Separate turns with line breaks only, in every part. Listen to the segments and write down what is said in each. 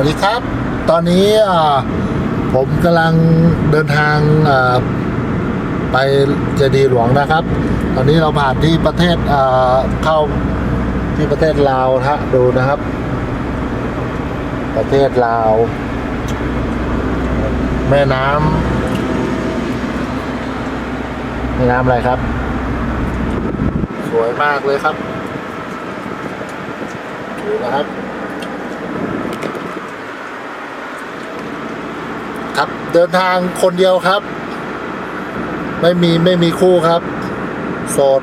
วัสดีครับ ตอนนี้ผมกำลังเดินทางไปเจดีหลวงนะครับ ตอนนี้เราผ่านที่ประเทศเข้าที่ประเทศลาวฮะดูนะครับ ประเทศลาว แม่น้ำแม่น้ำอะไรครับ สวยมากเลยครับดูนะครับ ครับ เดินทางคนเดียวครับ ไม่มีไม่มีคู่ครับ โสด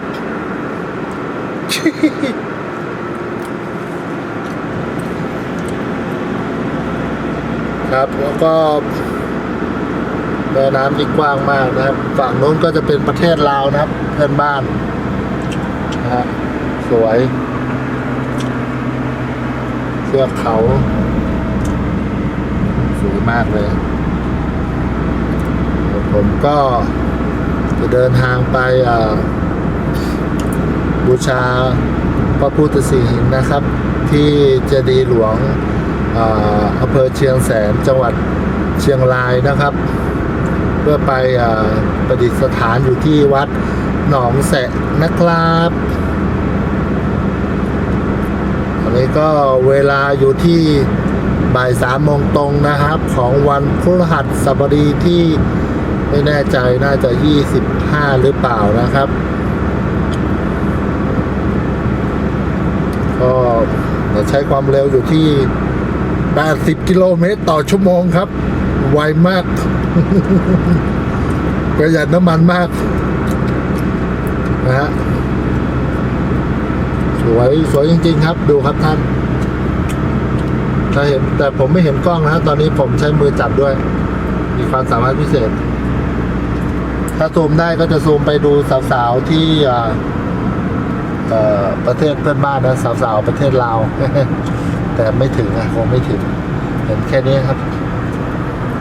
ครับแล้วก็แม่น้ำนี่กว้างมากนะครับ ฝั่งโน้นก็จะเป็นประเทศลาวนะครับ เพื่อนบ้านนะฮะสวย เสื้อเขา สวยมากเลย ผมก็จะเดินทางไปบูชาพระพุทธสีหิงนะครับ ที่เจดีย์หลวงอำเภอเชียงแสนจังหวัดเชียงรายนะครับ เพื่อไปอประดิษฐานอยู่ที่วัดหนองแสะนะครับอันนี้ก็เวลาอยู่ที่บ่ายสามโมงตรงนะครับ ของวันพฤหัสบดีที่ ไม่แน่ใจน่าจะ 25 หรือเปล่านะครับ ก็จะใช้ความเร็วอยู่ที่ 80 กิโลเมตรต่อชั่วโมงครับ ไวมาก ประหยัดน้ำมันมาก นะฮะ สวย สวยจริง ๆ ครับ ดูครับท่าน ถ้าเห็น แต่ผมไม่เห็นกล้องนะฮะ ตอนนี้ผมใช้มือจับด้วย มีความสามารถพิเศษ ถ้าซูมได้ก็จะซูมไปดูสาวๆที่ประเทศเพื่อนบ้านนะสาวๆประเทศลาวแต่ไม่ถึงอะคงไม่ถึง เห็นแค่นี้ครับ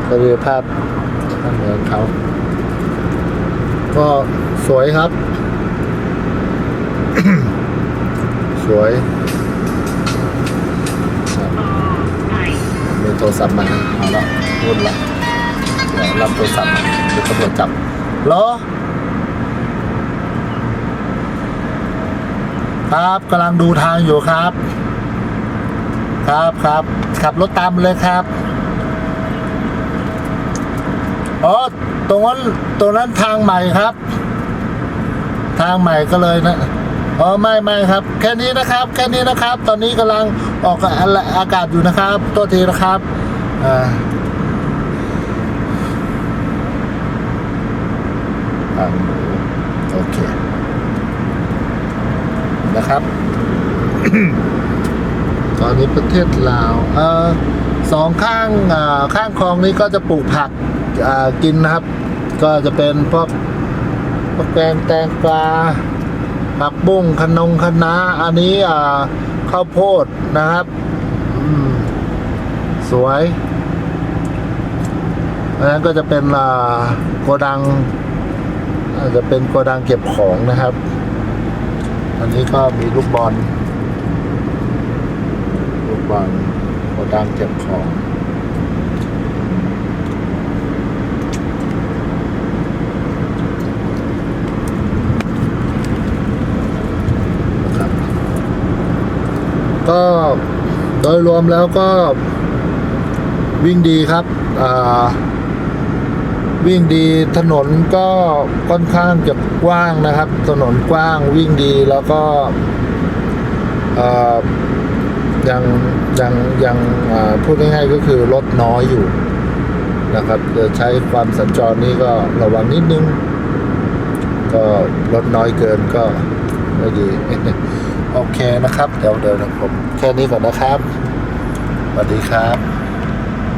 ก็คือภาพเหมือนเขา ก็สวยครับ สวยรับมีโทรศัพท์มาเอาละวุ่นละรับโทรศัพท์เดี๋ยวตำรวจจับ เหรอ ครับกำลังดูทางอยู่ครับ ครับครับขับรถตามเลยครับอ๋อตรงนั้นตรงนั้นทางใหม่ครับ ทางใหม่ก็เลยนะอ๋อไม่ไม่ครับ แค่นี้นะครับ แค่นี้นะครับ ตอนนี้กำลังออกอากาศอยู่นะครับ ตัวทีนะครับอ่าอ่า โอเค นะครับ ตอนนี้ประเทศลาวเออสองข้างข้างคลองนี้ก็จะปลูกผักกินนะครับ ก็จะเป็นพวกพวกแกงแตงกวาผักบุ้งขนงคะน้าอันนี้ข้าวโพดนะครับสวยอันนั้นก็จะเป็นโกดัง อาจจะเป็นโกดังเก็บของนะครับ อันนี้ก็มีลูกบอล ลูกบอลโกดังเก็บของครับก็โดยรวมแล้วก็วิ่งดีครับอ่า วิ่งดีถนนก็ค่อนข้างจะกว้างนะครับ ถนนกว้างวิ่งดีแล้วก็ยังยังยังพูดง่ายๆก็คือรถน้อยอยู่นะครับจะใช้ความสัญจรนี่ก็ระวังนิดนึง ก็รถน้อยเกินก็ไม่ดี โอเคนะครับ เดี๋ยวเดี๋ยวผมแค่นี้ก่อนนะครับสวัสดีครับ